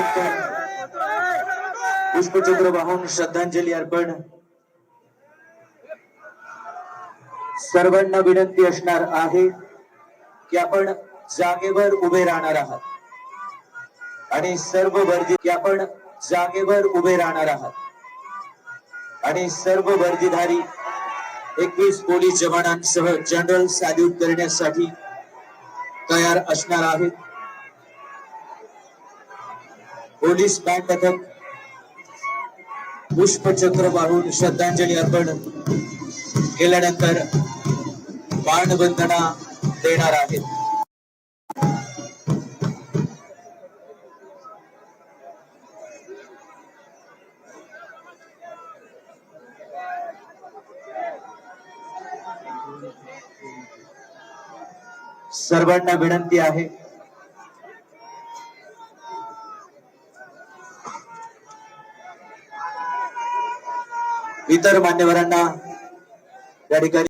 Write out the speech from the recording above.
गेल्यानंतर पुष्पचक्र वाहून श्रद्धांजली अर्पण. सर्वांना विनंती असणार आहे की आपण जागेवर उभे राहणार आहात. आणि सर्व वर्दी की आपण जागेवर उभे राहणार आहात. आणि सर्व वर्दीधारी एकवीस पोलीस जवानांसह जनरल सॅल्यूट करण्यासाठी तयार असणार आहेत. पोलीस बँड पथक पुष्पचक्र वाहून श्रद्धांजली अर्पण केल्यानंतर बाणवंदना देणार आहेत सर्वांना विनंती आहे. इतर मान्यवरांना या ठिकाणी